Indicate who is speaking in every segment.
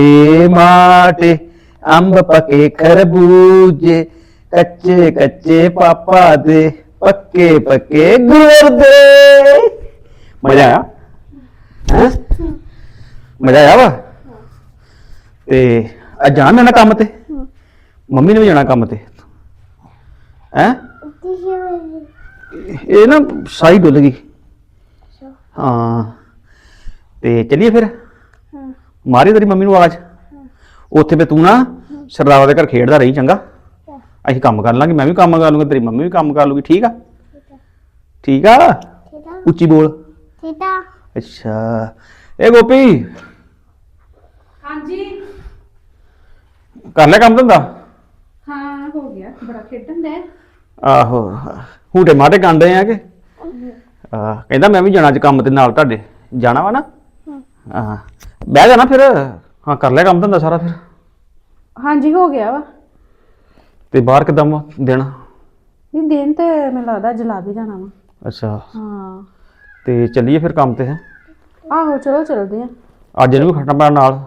Speaker 1: ਏ ਮਾਟੇ ਅੰਬ ਪਕੇ ਖਰਬੂਜੇ ਕੱਚੇ ਕੱਚੇ ਪਾਪਾ ਦੇ ਪੱਕੇ ਪੱਕੇ ਗੁਰ ਦੇ ਮਜ਼ਾ ਆਇਆ ਹੈਂ? ਮਜ਼ਾ ਆਇਆ ਵਾ ਤੇ ਅੱਜ ਜਾਣਾ ਮੈਨਾਂ ਕੰਮ ਤੇ ਮੰਮੀ ਨੇ ਵੀ ਜਾਣਾ ਕੰਮ ਤੇ ਹੈ ਇਹ ਨਾ ਸਾਈ ਡੁੱਲ ਗਈ ਹਾਂ ਤੇ ਚੱਲੀਏ ਫਿਰ ਮਾਰੀ ਤੇਰੀ ਮੰਮੀ ਨੂੰ ਆਵਾਜ਼? ਉੱਥੇ ਫੇ ਤੂੰ ਨਾ ਸਰਦਾਰ ਦੇ ਘਰ ਖੇਡਦਾ ਰਹੀ ਚੰਗਾ। ਅਸੀਂ ਕੰਮ ਕਰ ਲਾਂਗੇ ਮੈਂ ਵੀ ਕੰਮ ਕਰ ਲੂੰਗਾ ਤੇਰੀ ਮੰਮੀ ਵੀ ਕੰਮ ਕਰ ਲੂਗੀ ਠੀਕ ਆ? ਠੀਕ ਆ? ਉੱਚੀ ਬੋਲ। ਅੱਛਾ। ਇਹ ਗੋਪੀ।
Speaker 2: ਹਾਂਜੀ।
Speaker 1: ਕਰ ਕੰਮ ਧੰਦਾ?
Speaker 2: ਹਾਂ ਹੋ ਗਿਆ। ਬੜਾ ਖੇਡਣ ਦੇ
Speaker 1: ਆਹੋ। ਹੂਟੇ ਮਾਟੇ ਕਾਂਡੇ ਆ ਕਿ? ਆ ਕਹਿੰਦਾ ਮੈਂ ਵੀ ਜਾਣਾ ਅੱਜ ਕੰਮ ਤੇ ਨਾਲ ਤੁਹਾਡੇ। ਜਾਣਾ ਵਾ ਨਾ? ਹਾਂ। ਬਹਿ ਜਾ ਨਾ ਫਿਰ। ਹਾਂ ਕਰ ਲਿਆ ਕੰਮ ਧੰਦਾ ਸਾਰਾ ਫਿਰ।
Speaker 2: ਹਾਂਜੀ ਹੋ ਗਿਆ ਵਾ।
Speaker 1: ਤੇ ਬਾਹਰ ਕਿਦਾਂ ਵਾ ਦਿਨ
Speaker 2: ਨਹੀਂ ਦਿਨ ਤੇ ਮੈਨੂੰ ਲੱਗਦਾ ਜਲਾ ਵੀ ਜਾਣਾ ਵਾ।
Speaker 1: ਅੱਛਾ।
Speaker 2: ਹਾਂ।
Speaker 1: ਤੇ ਚੱਲੀਏ ਫਿਰ ਕੰਮ ਤੇ ਹੈ?
Speaker 2: ਆਹੋ ਚਲੋ ਚਲਦੇ ਆ।
Speaker 1: ਅੱਜ ਇਹਨੂੰ ਵੀ ਖੜਨਾ ਪੈਣਾ ਨਾਲ।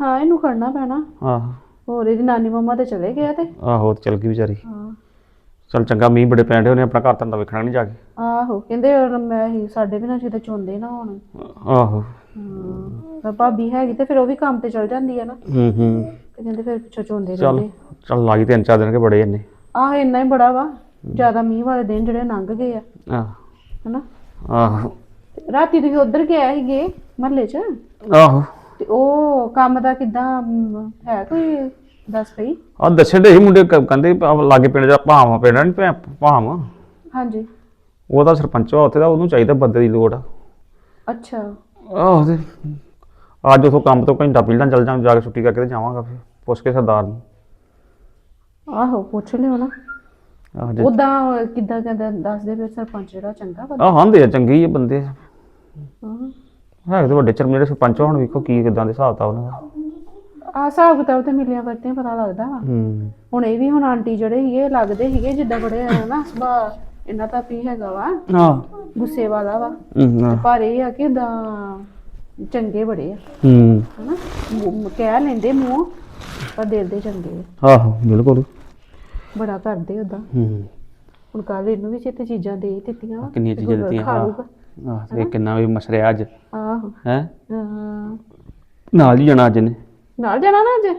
Speaker 2: ਹਾਂ ਇਹਨੂੰ ਖੜਨਾ ਪੈਣਾ।
Speaker 1: ਆਹੋ।
Speaker 2: ਹੋਰ ਇਹਦੀ ਨਾਨੀ ਮੰਮਾ ਤੇ ਚਲੇ ਗਿਆ ਤੇ।
Speaker 1: ਆਹੋ ਤੇ ਚੱਲ ਗਈ ਵਿਚਾਰੀ।
Speaker 2: ਹਾਂ।
Speaker 1: ਚੱਲ ਚੰਗਾ ਮੀਂਹ ਬੜੇ ਪੈਂਦੇ ਉਹਨੇ ਆਪਣਾ ਘਰ ਧੰਦਾ ਵੇਖਣਾ ਨਹੀਂ ਜਾ ਕੇ।
Speaker 2: ਆਹੋ ਕਹਿੰਦੇ ਹੁਣ ਮੈਂ ਹੀ ਸਾਡੇ ਬਿਨਾਂ ਕਿਤੇ ਚੋਂਦੇ ਨਾ ਹੁਣ।
Speaker 1: ਆਹੋ।
Speaker 2: ਹਾਂ। ਤਾਂ ਭਾਬੀ ਹੈਗੀ ਤੇ ਫਿਰ ਉਹ ਵੀ ਕੰਮ ਤੇ ਚਲ ਜਾਂਦੀ ਆ ਨਾ।
Speaker 1: ਹੂੰ ਹੂੰ।
Speaker 2: ਤੇ ਕਹਿੰਦੇ ਫਿਰ ਪਿੱਛੋਂ ਚੋਂਦੇ
Speaker 1: ਚੱਲ
Speaker 2: ਰਹਿੰਦੇ
Speaker 1: ਚੱਲ ਲਾਗੀ ਤਿੰਨ ਚਾਰ ਦਿਨ ਕੇ ਬੜੇ ਇੰਨੇ।
Speaker 2: ਆਹ ਇੰਨਾ ਹੀ ਬੜਾ ਵਾ। ਜ਼ਿਆਦਾ ਮੀਂਹ ਵਾਲੇ ਦਿਨ ਜਿਹੜੇ ਲੰਘ ਗਏ ਆ।
Speaker 1: ਆਹ।
Speaker 2: ਹਨਾ?
Speaker 1: ਆਹੋ।
Speaker 2: ਰਾਤੀ ਤੁਸੀਂ ਉਧਰ ਗਏ ਸੀਗੇ ਮਹੱਲੇ 'ਚ?
Speaker 1: ਆਹੋ।
Speaker 2: ਤੇ ਉਹ ਕੰਮ ਦਾ ਕਿਦਾਂ ਹੈ ਕੋਈ ਦੱਸ ਪਈ
Speaker 1: ਆ ਦੱਸਣ ਦੇ ਸੀ ਮੁੰਡੇ ਕ- ਕਹਿੰਦੇ ਵੀ ਆਹ ਲਾਗੇ ਪਿੰਡ ਦਾ ਭਾਵਾਂ ਪਿੰਡ ਨਹੀਂ ਭਾਵਾਂ।
Speaker 2: ਹਾਂਜੀ।
Speaker 1: ਉਹਦਾ ਸਰਪੰਚ ਆ ਉੱਥੇ ਦਾ ਉਹਨੂੰ ਚਾਹੀਦਾ ਬੰਦੇ ਦੀ ਲੋੜ ਆ।
Speaker 2: ਅੱਛਾ।
Speaker 1: ਆਹੋ ਤੇ ਅੱਜ ਉਥੋਂ ਕੰਮ ਤੋਂ ਘੰਟਾ ਪਹਿਲਾਂ ਚੱਲ ਜਾਂ ਜਾ ਕੇ ਛੁੱਟੀ ਕਰਕੇ ਤੇ ਜਾਵਾਂਗਾ ਫਿਰ ਪੁੱਛ ਕੇ ਸਰਦਾਰ ਨੂੰ।
Speaker 2: ਆਹੋ ਪੁੱਛ ਲਿਓ ਨਾ।
Speaker 1: ਆਹ ਜੇ
Speaker 2: ਉਦਾਂ ਕਿੱਦਾਂ ਕਹਿੰਦਾ ਦੱਸਦੇ ਫਿਰ ਸਰਪੰਚ ਜਿਹੜਾ ਚੰਗਾ ਵਾ
Speaker 1: ਆਹ ਆਂਦੇ ਆ ਚੰਗੇ ਹੀ ਆ ਬੰਦੇ।
Speaker 2: ਹਾਂ।
Speaker 1: ਹੈ ਤੇ ਵੱਡੇ ਚਰਮ ਜਿਹੜੇ ਸਰਪੰਚ ਹੁਣ ਵੇਖੋ ਕੀ ਕਿਦਾਂ ਦੇ ਹਿਸਾਬ ਤਾ ਉਹਨਾਂ ਦਾ।
Speaker 2: ਆ ਹਿਸਾਬ ਕਿਤਾਬ ਤੇ ਮਿਲਿਆ ਵਰਤਿਆਂ ਪਤਾ ਲੱਗਦਾ ਵਾ।
Speaker 1: ਹੂੰ।
Speaker 2: ਹੁਣ ਇਹ ਵੀ ਹੁਣ ਆਂਟੀ ਜਿਹੜੇ ਸੀਗੇ ਲੱਗਦੇ ਸੀਗੇ ਜਿੱਦਾਂ ਬੜੇ ਆ ਨਾ ਸੁਭਾਅ ਇਹਨਾਂ ਦਾ ਵੀ ਹੈਗਾ ਵਾ।
Speaker 1: ਹਾਂ।
Speaker 2: ਗੁੱਸੇ ਵਾਲਾ ਵਾ।
Speaker 1: ਹੂੰ
Speaker 2: ਪਰ ਇਹ ਆ ਕਿ ਉਦਾਂ ਚੰਗੇ ਬੜੇ ਆ।
Speaker 1: ਹੂੰ।
Speaker 2: ਹਨਾ? ਮੂੰਹ- ਕਹਿ ਲੈਂਦੇ ਮੂੰਹ ਪਰ ਦਿਲ ਦੇ ਚੰਗੇ ਆ।
Speaker 1: ਆਹੋ ਬਿਲਕੁਲ।
Speaker 2: ਬੜਾ ਕਰਦੇ ਉਦਾਂ
Speaker 1: ਹੂੰ।
Speaker 2: ਹੁਣ ਕੱਲ ਇਹਨੂੰ ਵੀ ਚਿੱਤ ਚੀਜ਼ਾਂ ਦੇ ਦਿੱਤੀਆਂ ਵਾ।
Speaker 1: ਕਿੰਨੀਆਂ ਚੀਜ਼ਾਂ ਦਿੱਤੀਆਂ? ਹਾਂ ਆਹ ਤੇ ਕਿੰਨਾ ਵੀ ਮਸਰਿਆ ਅੱਜ।
Speaker 2: ਆਹੋ।
Speaker 1: ਹਾਂ। ਨਾਲ ਹੀ ਜਾਣਾ ਅੱਜ ਨੇ
Speaker 2: ਨਾਲ ਜਾਣਾ ਨਾ ਅੱਜ?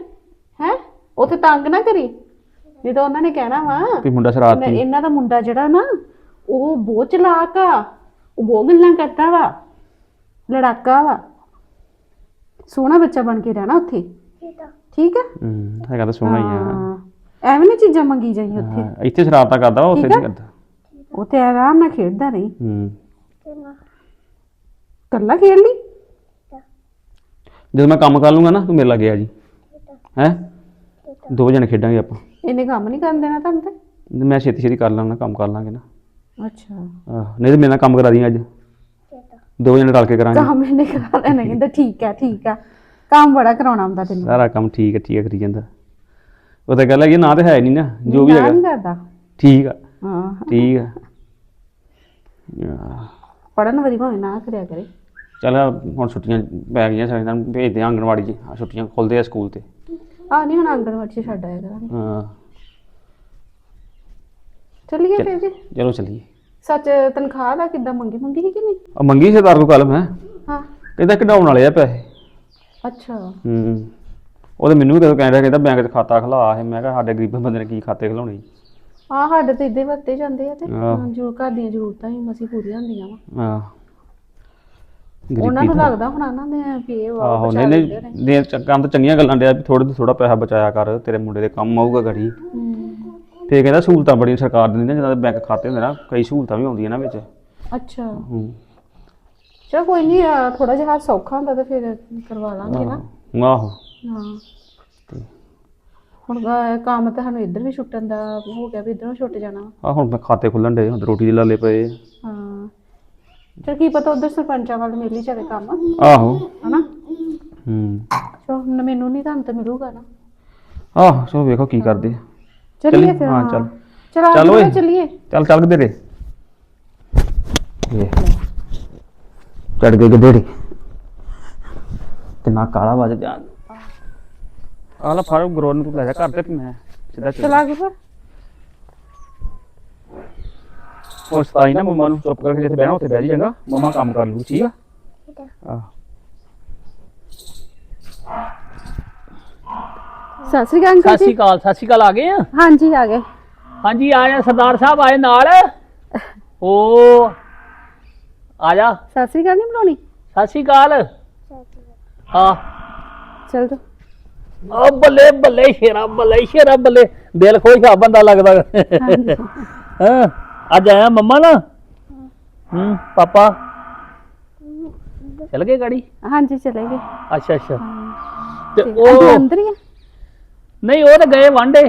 Speaker 2: ਹੈ? ਉੱਥੇ ਤੰਗ ਨਾ ਕਰੀ। ਨਹੀਂ ਤਾਂ ਉਹਨਾਂ ਨੇ ਕਹਿਣਾ ਵਾ
Speaker 1: ਵੀ ਮੁੰਡਾ
Speaker 2: ਮੈਂ-
Speaker 1: ਸ਼ਰਾਰਤੀ
Speaker 2: ਇਹਨਾਂ ਦਾ ਮੁੰਡਾ ਜਿਹੜਾ ਨਾ ਉਹ ਬਹੁਤ ਚਲਾਕ ਆ। ਉਹ ਬਹੁਤ ਗੱਲਾਂ ਕਰਦਾ ਵਾ। ਲੜਾਕਾ ਵਾ। ਸੋਹਣਾ ਬੱਚਾ ਬਣ ਕੇ ਰਹਿਣਾ ਉੱਥੇ। ਠੀਕ ਆ।
Speaker 1: ਹੂੰ ਹੈਗਾ ਤਾਂ ਸੋਹਣਾ ਹੀ ਆ।
Speaker 2: ਹਾਂ। ਐਵੇਂ ਨਾ ਚੀਜ਼ਾਂ ਮੰਗੀ ਜਾਈ ਉੱਥੇ।
Speaker 1: ਹਾਂ, ਇੱਥੇ ਸ਼ਰਾਰਤਾਂ ਕਰਦਾ ਵਾ, ਉੱਥੇ
Speaker 2: ਠੀਕ ਆ?
Speaker 1: ਨਹੀਂ ਕਰਦਾ।
Speaker 2: ਉੱਥੇ ਆਰਾਮ ਨਾਲ ਖੇਡਦਾ ਰਹੀ।
Speaker 1: ਹੂੰ।
Speaker 2: ਕੱਲਾ ਖੇਡ ਲਈ?
Speaker 1: ਜਦੋਂ ਮੈਂ ਕੰਮ ਕਰ ਲੂੰਗਾ ਨਾ ਤੂੰ ਮੇਰੇ ਲਾਗੇ ਆ ਜੀ। ਹੈ? ਦੋ ਜਣੇ ਖੇਡਾਂਗੇ ਆਪਾਂ।
Speaker 2: ਇਹਨੇ ਕੰਮ ਨਹੀਂ ਕਰਨ ਦੇਣਾ ਤੁਹਾਨੂੰ ਤੇ?
Speaker 1: ਮੈਂ ਛੇਤੀ ਛੇਤੀ ਕਰ ਲਾਂਗਾ ਕੰਮ ਕਰ ਲਾਂਗੇ ਨਾ।
Speaker 2: ਅੱਛਾ।
Speaker 1: ਆਹ, ਨਹੀਂ ਤੇ ਮੇਰੇ ਨਾਲ ਕੰਮ ਕਰਾ ਦੀ ਅੱਜ। ਦੋ ਜਣੇ ਰਲ ਕੇ ਕਰਾਂਗੇ।
Speaker 2: ਕੰਮ ਇਹਨੇ ਕਰਾ ਲੈਣਾ ਕਹਿੰਦਾ ਠੀਕ ਆ ਠੀਕ ਆ ਕੰਮ ਬੜਾ ਕਰਾਉਣਾ ਹੁੰਦਾ ਤੈਨੂੰ।
Speaker 1: ਸਾਰਾ ਕੰਮ ਠੀਕ ਹੈ ਠੀਕ ਹੈ ਕਰੀ ਜਾਂਦਾ। ਉਹ ਤਾਂ ਗੱਲ ਹੈ ਕਿ ਨਾ ਤੇ ਹੈ ਨਹੀਂ ਨਾ ਜੋ ਵੀ
Speaker 2: ਨਾ
Speaker 1: ਹੈਗਾ।
Speaker 2: ਨਹੀਂ ਕਰਦਾ।
Speaker 1: ਠੀਕ ਆ।
Speaker 2: ਹਾਂ।
Speaker 1: ਠੀਕ ਆ। ਆਹ,
Speaker 2: ਪੜਨ ਵਾਲੀ ਭਾਵੇਂ ਨਾ ਕਰਿਆ ਕਰੇ।
Speaker 1: ਚੱਲ ਹੁਣ ਛੁੱਟੀਆਂ ਪੈ ਗਈਆਂ ਸਾਰੇ ਨਾਲ ਭੇਜਦੇ ਆ ਆਂਗਣਵਾੜੀ 'ਚ। ਆਹ ਛੁੱਟੀਆਂ ਖੁੱਲਦੇ ਆ ਸਕੂਲ ਤੇ।
Speaker 2: ਆ ਨਹੀਂ ਹੁਣ ਆਂਗਣਵਾੜੀ 'ਚ ਛੱਡ ਆਇਆ ਕਰਾਂਗੇ।
Speaker 1: ਹਾਂ।
Speaker 2: ਚੱਲੀਏ ਫਿਰ ਜੀ?
Speaker 1: ਚਲੋ ਚੱਲੀਏ।
Speaker 2: ਸੱਚ ਤਨਖਾਹ ਦਾ ਕਿੱਦਾਂ ਮੰਗੀ? ਮੰਗੀ ਸੀ ਕਿ ਨਹੀਂ?
Speaker 1: ਆ ਮੰਗੀ ਸਰਦਾਰ ਕੋ ਕੱਲ ਮੈਂ।
Speaker 2: ਹਾਂ।
Speaker 1: ਕਹਿੰਦਾ ਕਢਾਉਣ ਵਾਲੇ ਆ ਪੈਸੇ।
Speaker 2: ਅੱਛਾ।
Speaker 1: ਹੂੰ। ਉਹਦੇ ਮੈਨੂੰ ਵੀ ਕਦੋਂ ਕਹਿ ਰਿਹਾ ਕਹਿੰਦਾ ਬੈਂਕ 'ਚ ਖਾਤਾ ਖਲਾ। ਹੈ ਮੈਂ ਕਿਹਾ ਸਾਡੇ ਗਰੀਬ ਬੰਦੇ ਨੇ ਕੀ ਖਾਤੇ ਖਲਾਉਣੇ
Speaker 2: ਆ ਸਾਡੇ ਤੇ ਇੱਦੇ ਵਰਤੇ ਜਾਂਦੇ ਆ ਤੇ
Speaker 1: ਆਹ।
Speaker 2: ਜੋ ਘਰ ਦੀਆਂ ਜ਼ਰੂਰਤਾਂ ਹੀ ਮਸੀ ਪੂਰੀਆਂ ਹੁੰਦੀਆਂ ਵਾ।
Speaker 1: ਹਾਂ
Speaker 2: ਉਹਨਾਂ ਨੂੰ ਲੱਗਦਾ ਹੁਣ ਉਹਨਾਂ ਦੇ ਵੀ ਇਹ ਵਾ
Speaker 1: ਆਹੋ ਨਹੀਂ ਨਹੀਂ ਦੇ ਕੰਮ ਤਾਂ ਚੰਗੀਆਂ ਗੱਲਾਂ ਡਿਆ ਵੀ ਥੋੜੇ ਤੋਂ ਥੋੜਾ ਪੈਸਾ ਬਚਾਇਆ ਕਰ ਤੇਰੇ ਮੁੰਡੇ ਦੇ ਕੰਮ ਆਊਗਾ ਘੜੀ। ਤੇ ਕਹਿੰਦਾ ਸਹੂਲਤਾਂ ਬੜੀਆਂ ਸਰਕਾਰ ਦਿੰਦੀ ਨਾ ਜਿਹਨਾਂ ਦੇ ਬੈਂਕ ਖਾਤੇ ਹੁੰਦੇ ਨਾ ਕਈ ਸਹੂਲਤਾਂ ਵੀ ਆਉਂਦੀਆਂ ਨਾ ਵਿੱਚ।
Speaker 2: ਅੱਛਾ।
Speaker 1: ਹੂੰ।
Speaker 2: ਚਲ ਕੋਈ ਨਹੀਂ ਥੋੜਾ ਜਿਹਾ ਹੱਥ ਸੌਖਾ ਹੁੰਦਾ ਤਾਂ ਫਿਰ ਕਰਵਾ ਲਾਂਗੇ ਨਾ।
Speaker 1: ਆਹੋ।
Speaker 2: ਹਾਂ। ਹੁਣ ਅਹ, ਕੰਮ ਤਾਂ ਸਾਨੂੰ ਇੱਧਰ ਵੀ ਛੁੱਟਣ ਦਾ ਹੋ ਗਿਆ ਵੀ ਇੱਧਰੋਂ ਛੁੱਟ ਜਾਣਾ।
Speaker 1: ਆ ਹੁਣ ਮੈਂ ਖਾਤੇ ਖੁੱਲਣ ਡੇ ਹੁਣ ਰੋਟੀ ਦੇ ਲਾਲੇ ਪਏ। ਆ।
Speaker 2: ਹਾਂ। ਚਲ ਕੀ ਪਤਾ ਉਧਰ ਸਰਪੰਚਾਂ ਵੱਲ ਮਿਲ ਹੀ ਜਾਵੇ ਕੰਮ।
Speaker 1: ਆਹੋ।
Speaker 2: ਹਨਾ?
Speaker 1: ਹੂੰ।
Speaker 2: ਚਲੋ ਹੁਣ ਮੈਨੂੰ ਨਹੀਂ ਤੁਹਾਨੂੰ ਤਾਂ ਮਿਲੂਗਾ ਨਾ।
Speaker 1: ਆਹ ਸੋ ਵੇਖੋ ਕੀ ਕਰਦੇ ਆ।
Speaker 2: ਚੱਲੀਏ ਫਿਰ
Speaker 1: ਹਾਂ, ਚੱਲ।
Speaker 2: ਚਲ
Speaker 1: ਚੱਲ ਓਏ।
Speaker 2: ਚੱਲੀਏ।
Speaker 1: ਚੱਲ ਚੱਲ ਗਦੇਰੇ ਇਹ ਚੜ ਗਏ ਗਦੇਰੇ ਕਿੰਨਾ ਕਾਲਾ ਵੱਜ ਜਾ ਆ ਲੈ ਫੜ ਗਰੋਰ ਨੂੰ ਤੂੰ ਲੈ ਜਾ ਘਰ ਤੇ ਤੇ ਮੈਂ ਸਿੱਧਾ ਚੱਲ।
Speaker 2: ਚਲਾ ਗੁਰੂ
Speaker 1: ਉਹ ਸਤਾਈ ਨਾ ਮੰਮਾ ਨੂੰ ਚੁੱਪ ਕਰਕੇ ਜਿੱਥੇ ਬਹਿਣਾ ਉੱਥੇ ਬਹਿ ਜੀ ਚੰਗਾ। ਮੰਮਾ ਕੰਮ ਕਰ ਲੂ ਠੀਕ ਆ? ਆ।
Speaker 2: ਸਤਿ ਸ੍ਰੀ ਅਕਾਲ ਅੰਕਲ
Speaker 3: ਸਤਿ ਸ਼੍ਰੀ
Speaker 2: ਜੀ।
Speaker 3: ਅਕਾਲ ਸਤਿ ਸ਼੍ਰੀ ਅਕਾਲ ਆ ਗਏ ਆ?
Speaker 2: ਹਾਂਜੀ ਆ ਗਏ।
Speaker 3: ਹਾਂਜੀ ਆ ਜਾ ਸਰਦਾਰ ਸਾਹਿਬ ਆਏ ਨਾਲ। ਓ ਆ ਜਾ।
Speaker 2: ਸਤਿ ਸ੍ਰੀ ਅਕਾਲ ਨਹੀਂ ਬੁਲਾਉਣੀ?
Speaker 3: ਸਤਿ ਸ਼੍ਰੀ ਅਕਾਲ। ਹਾਂ।
Speaker 2: ਚਲ ਜਾ
Speaker 3: ਓ ਬੱਲੇ ਬੱਲੇ ਸ਼ੇਰਾ ਬੱਲੇ ਸ਼ੇਰਾ ਬੱਲੇ। ਦਿਲ ਖੁਸ਼ ਆ ਬੰਦਾ ਲੱਗਦਾ।
Speaker 2: ਹਾਂਜੀ।
Speaker 3: ਹਾਂ। ਅੱਜ ਆਇਆ ਮੰਮਾ ਨਾ? ਹੂੰ ਪਾਪਾ? ਚਲ ਗਏ ਗਾੜੀ?
Speaker 2: ਹਾਂਜੀ ਚਲੇ ਗਏ।
Speaker 3: ਅੱਛਾ ਅੱਛਾ। ਤੇ
Speaker 2: ਤੇ
Speaker 3: ਉਹ
Speaker 2: ਅੰਦਰ ਹੀ ਆ?
Speaker 3: ਨਹੀਂ ਉਹ ਤਾਂ ਗਏ ਵਾਂਡੇ।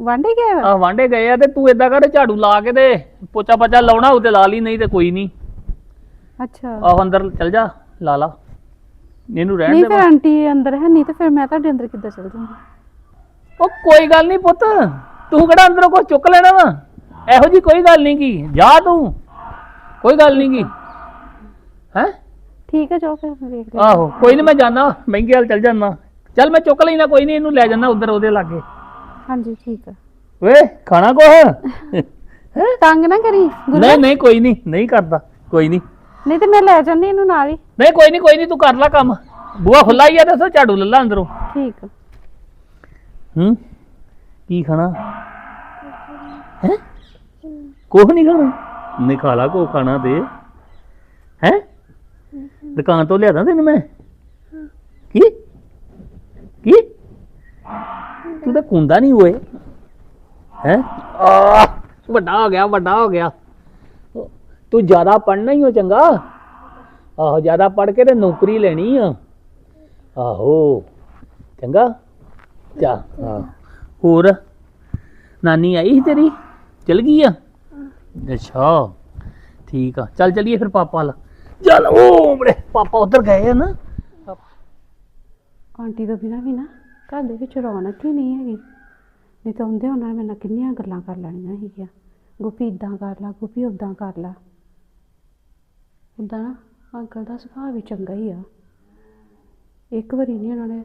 Speaker 2: ਵਾਂਡੇ ਗਏ
Speaker 3: ਆ? ਵਾਂਡੇ ਗਏ ਆ ਤੇ ਤੂੰ ਏਦਾਂ ਕਰ ਝਾੜੂ ਲਾ ਕੇ ਤੇ ਪੋਚਾ ਪੋਚਾ ਲਾਉਣਾ ਉਹ ਤੇ ਲਾ ਲਈ ਨਹੀਂ ਤੇ ਕੋਈ ਨਹੀਂ।
Speaker 2: ਅੱਛਾ।
Speaker 3: ਆਹ ਅੰਦਰ ਚਲ ਜਾ ਲਾ ਲਾ। ਇਹਨੂੰ ਰਹਿਣ
Speaker 2: ਨਹੀਂ
Speaker 3: ਦੇ
Speaker 2: ਫਿਰ ਆਂਟੀ ਅੰਦਰ ਹੈ ਨਹੀਂ ਤੇ ਫਿਰ ਮੈਂ ਤੁਹਾਡੇ ਅੰਦਰ ਕਿੱਦਾਂ ਚਲ ਜਾਵਾਂਗੀ
Speaker 3: ਉਹ ਕੋਈ ਗੱਲ ਨਹੀਂ ਪੁੱਤ। ਤੂੰ ਕਿਹੜਾ ਅੰਦਰੋਂ ਕੁਝ ਚੁੱਕ ਲੈਣਾ ਵਾ? ਇਹੋ ਜੀ ਕੋਈ ਗੱਲ ਨਹੀਂ ਕੀ ਜਾ ਤੂੰ। ਕੋਈ ਗੱਲ ਨਹੀਂ ਕੀ ਹੈ?
Speaker 2: ਠੀਕ ਹੈ ਜਾਓ ਫਿਰ ਵੇਖ ਲਿਓ
Speaker 3: ਆਹੋ ਕੋਈ ਨਹੀਂ ਮੈਂ ਜਾਣਾ ਮਹਿੰਗੇ ਵਾਲ ਚਲ ਜਾਣਾ ਚੱਲ ਮੈਂ ਚੁੱਕ ਲੈਣਾ ਕੋਈ ਨਹੀਂ ਇਹਨੂੰ ਲੈ ਜਾਣਾ ਉਧਰ ਉਹਦੇ ਲਾਗੇ।
Speaker 2: ਹਾਂਜੀ ਠੀਕ ਹੈ।
Speaker 3: ਵੇ ਖਾਣਾ ਕੋ ਹੈ?
Speaker 2: ਤੰਗ ਨਾ ਕਰੀ
Speaker 3: ਨਹੀਂ ਨਹੀਂ ਕੋਈ ਨਹੀਂ ਨਹੀਂ ਕਰਦਾ ਕੋਈ ਨਹੀਂ।
Speaker 2: ਨਹੀਂ ਤੇ ਮੈਂ ਲੈ ਜਾਂਦੀ ਇਹਨੂੰ ਨਾਲ ਹੀ।
Speaker 3: ਨਹੀਂ ਕੋਈ ਨਹੀਂ ਕੋਈ ਨਹੀਂ ਤੂੰ ਕਰ ਲੈ ਕੰਮ। ਬੂਆ ਖੁੱਲਾ ਹੀ ਆ ਤੇ ਸੋ ਝਾੜੂ ਲੱਲਾ ਅੰਦਰੋਂ।
Speaker 2: ਠੀਕ।
Speaker 3: ਹੂੰ? ਕੀ ਖਾਣਾ? ਹੈ? ਕੁਝ ਨਹੀਂ ਖਾਣਾ? ਨਹੀਂ ਖਾ ਲਾ ਕੋ ਖਾਣਾ ਤੇ। ਹੈ? ਦੁਕਾਨ ਤੋਂ ਲਿਆਦਾ ਤੈਨੂੰ ਮੈਂ? ਕੀ? ਕੀ? ਤੂੰ ਤਾਂ ਕੁੰਦਾ ਨਹੀਂ ਹੋਏ ਹੈ? ਆ ਵੱਡਾ ਹੋ ਗਿਆ ਵੱਡਾ ਹੋ ਗਿਆ। ਤੂੰ ਜ਼ਿਆਦਾ ਪੜਨਾ ਹੀ ਹੋ ਚੰਗਾ। ਆਹੋ ਜ਼ਿਆਦਾ ਪੜ ਕੇ ਤੇ ਨੌਕਰੀ ਲੈਣੀ ਆ। ਆਹੋ ਚੰਗਾ। ਚਾ ਹਾਂ। ਹੋਰ ਨਾਨੀ ਆਈ ਸੀ ਤੇਰੀ? ਚਲ ਗਈ ਆ? ਅੱਛਾ, ਠੀਕ ਆ। ਚੱਲ ਚਲੀਏ ਫਿਰ ਪਾਪਾ ਲ ਚੱਲ ਉਹ ਬੜੇ ਪਾਪਾ ਉਧਰ ਗਏ ਆ ਨਾ।
Speaker 2: ਆਂਟੀ ਤੋਂ ਬਿਨਾਂ ਵੀ ਨਾ, ਘਰ ਦੇ ਵਿੱਚ ਰੌਣਕ ਹੀ ਨਹੀਂ ਹੈਗੀ। ਨਹੀਂ ਤਾਂ ਹੁੰਦੇ ਉਹਨਾਂ ਨੇ ਮੇਰੇ ਨਾਲ ਕਿੰਨੀਆਂ ਗੱਲਾਂ ਕਰ ਲੈਣੀਆਂ ਸੀਗੀਆਂ। ਗੋਪੀ ਇਦਾਂ ਕਰ ਲਾ, ਗੋਪੀ ਉਦਾਂ ਕਰ ਲਾ। ਉਦਾਂ ਨਾ, ਅੰਕਲ ਦਾ ਸੁਭਾਅ ਵੀ ਚੰਗਾ ਹੀ ਆ। ਇੱਕ ਵਾਰੀ ਨਹੀਂ ਉਹਨਾਂ ਨੇ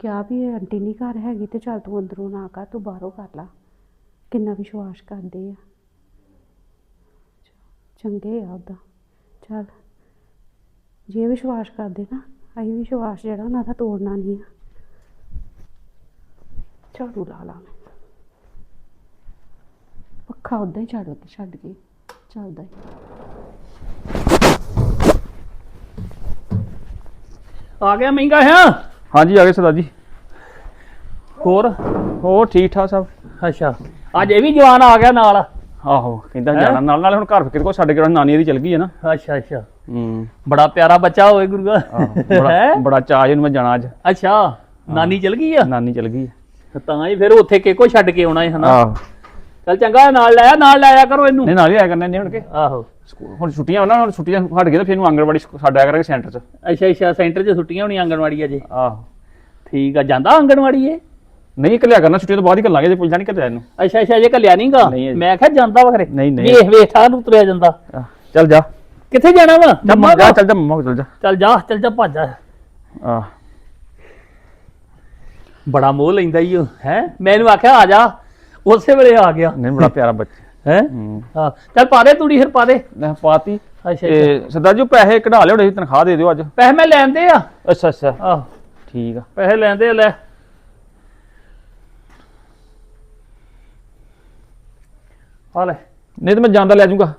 Speaker 2: ਕਿਹਾ ਵੀ ਇਹ ਆਂਟੀ ਨਹੀਂ ਘਰ ਹੈਗੀ ਤੇ ਚੱਲ ਤੂੰ ਅੰਦਰੋਂ ਨਾ ਕਰ, ਤੂੰ ਬਾਹਰੋਂ ਕਰ ਲਾ। ਕਿੰਨਾ ਵਿਸ਼ਵਾਸ ਕਰਦੇ ਆ। ਚੰਗੇ ਆ ਉਦਾਂ ਚੱਲ ਜੇ ਵਿਸ਼ਵਾਸ ਕਰਦੇ ਨਾ ਅਸੀਂ ਵਿਸ਼ਵਾਸ ਜਿਹੜਾ ਉਹਨਾਂ ਦਾ ਤੋੜਨਾ ਨਹੀਂ ਆ। ਝਾੜੂ ਲਾ ਲਾ ਮੈਂ। ਪੱਖਾ ਉਦਾਂ ਹੀ ਝਾੜੂ ਕੇ ਛੱਡ ਗਈ ਚੱਲਦਾ ਹੀ
Speaker 3: ਆ ਗਿਆ ਮਹਿੰਗਾ ਹੈ?
Speaker 1: ਹਾਂਜੀ ਆ ਗਏ ਸਰਦਾਰ ਜੀ।
Speaker 3: ਹੋਰ?
Speaker 1: ਹੋਰ? ਠੀਕ ਠਾਕ ਸਭ?
Speaker 3: ਅੱਛਾ। ਅੱਜ ਇਹ ਵੀ ਜਵਾਨ ਆ ਗਿਆ ਨਾਲ।
Speaker 1: ਆਹੋ ਕਹਿੰਦਾ? ਜਾਣਾ। ਨਾਲ ਨਾਲ ਹੁਣ ਘਰ ਕਿਤੇ ਕੋ ਛੱਡ ਕੇ ਆਉਣਾ, ਨਾਨੀ ਇਹਦੀ ਚਲ ਗਈ ਹੈ ਨਾ।
Speaker 3: ਅੱਛਾ ਅੱਛਾ।
Speaker 1: ਹੂੰ।
Speaker 3: ਬੜਾ ਪਿਆਰਾ ਬੱਚਾ ਹੋਏ ਗੁਰੂਆ
Speaker 1: ਆਹੋ ਬੜਾ
Speaker 3: ਹੈਂ?
Speaker 1: ਬੜਾ ਚਾਹ ਜਿਹਨੂੰ ਮੈਂ ਜਾਣਾ ਅੱਜ।
Speaker 3: ਅੱਛਾ ਨਾਨੀ ਚਲ ਗਈ ਆ?
Speaker 1: ਨਾਨੀ ਚਲ ਗਈ।
Speaker 3: ਤਾਂ ਹੀ ਫਿਰ ਉੱਥੇ ਕਿਹਕੋ ਛੱਡ ਕੇ ਆਉਣਾ ਹੈ ਹਨਾ?
Speaker 1: ਆਹੋ।
Speaker 3: ਚੱਲ ਚੰਗਾ ਨਾਲ ਲਾਇਆ ਨਾਲ ਲਾਇਆ ਕਰੋ ਇਹਨੂੰ।
Speaker 1: ਨਹੀਂ ਨਾਲ ਹੀ ਆਇਆ ਕਰਨਾ ਨਹੀਂ ਹੁਣ ਕੇ।
Speaker 3: ਆਹੋ।
Speaker 1: ਸਕੂਲ- ਹੁਣ ਛੁੱਟੀਆਂ ਹੋਣਾ ਹੁਣ ਛੁੱਟੀਆਂ ਹਟ ਗਏ ਤਾਂ ਫਿਰ ਨੂੰ ਆਂਗਣਵਾੜੀ ਛੱਡ ਆਇਆ ਕਰਾਂਗੇ ਸੈਂਟਰ 'ਚ।
Speaker 3: ਅੱਛਾ ਅੱਛਾ ਸੈਂਟਰ 'ਚ ਛੁੱਟੀਆਂ ਹੋਣੀਆਂ ਆਂਗਣਵਾੜੀ ਅਜੇ।
Speaker 1: ਆਹੋ।
Speaker 3: ਠੀਕ ਆ ਜਾਂਦਾ ਆਂਗਣਵਾੜੀ ਇਹ?
Speaker 1: ਨਹੀਂ ਘੱਲਿਆ ਕਰਨਾ ਛੁੱਟੀਆਂ ਤੋਂ ਬਾਅਦ ਹੀ ਘੱਲਾਂਗੇ ਜੇ ਪੁੱਛ ਜਾਣੀ ਘੱਲਿਆ ਇਹਨੂੰ।
Speaker 3: ਅੱਛਾ ਅੱਛਾ ਅਜੇ ਕੱਲਿਆ ਨਹੀਂਗਾ
Speaker 1: ਨਹੀਂ।
Speaker 3: ਮੈਂ ਕਿਹਾ ਜਾਂਦਾ ਵਾ ਖਰੇ
Speaker 1: ਨਹੀਂ, ਨਹੀਂ।
Speaker 3: ਵੇਖ ਵੇਖ ਠਾਹ ਨੂੰ ਤੁਰਿਆ ਜਾਂਦਾ।
Speaker 1: ਆਹ, ਚੱਲ ਜਾ।
Speaker 3: ਕਿੱਥੇ ਜਾਣਾ ਵਾ?
Speaker 1: ਜਾ
Speaker 3: ਮੰਮਾ
Speaker 1: ਜਾ? ਚੱਲ ਜਾ ਮੰਮਾ ਕੋਲ ਚੱਲ ਜਾ।
Speaker 3: ਚੱਲ ਜਾ ਚੱਲ ਜਾ ਭੱਜ ਜਾ।
Speaker 1: ਆਹ।
Speaker 3: ਬੜਾ ਮੋਹ ਲੈਂਦਾ ਈ ਉਹ ਹੈ? ਮੈਨੂੰ ਆਖਿਆ ਆ ਜਾ। ਉਸੇ ਵੇਲੇ ਆ ਗਿਆ।
Speaker 1: ਨਹੀਂ ਬੜਾ ਪਿਆਰਾ ਬੱਚਾ।
Speaker 3: ਹੈ?
Speaker 1: ਹੂੰ।
Speaker 3: ਹਾਂ। ਚੱਲ ਪਾ ਦੇ ਤੂੜੀ ਫਿਰ ਪਾ ਦੇ।
Speaker 1: ਮੈਂ ਪਾਤੀ
Speaker 3: ਅੱਛਾ ਅੱਛਾ।
Speaker 1: ਤੇ ਸਰਦਾਰ ਜੀ ਉਹ ਪੈਸੇ ਕਢਾ ਲਿਓ ਸੀ ਤਨਖਾਹ ਦੇ ਦਿਓ ਅੱਜ।
Speaker 3: ਪੈਸੇ ਮੈਂ ਲੈਂਦੇ ਆ।
Speaker 1: ਅੱਛਾ ਅੱਛਾ।
Speaker 3: ਆਹ।
Speaker 1: ਠੀਕ ਆ।
Speaker 3: ਪੈਸੇ ਲੈਂਦੇ ਆ ਲੈ। ਆ ਲੈ।
Speaker 1: ਨਹੀਂ ਤਾਂ ਮੈਂ ਜਾਂਦਾ ਲੈ ਜਾਊਂਗਾ।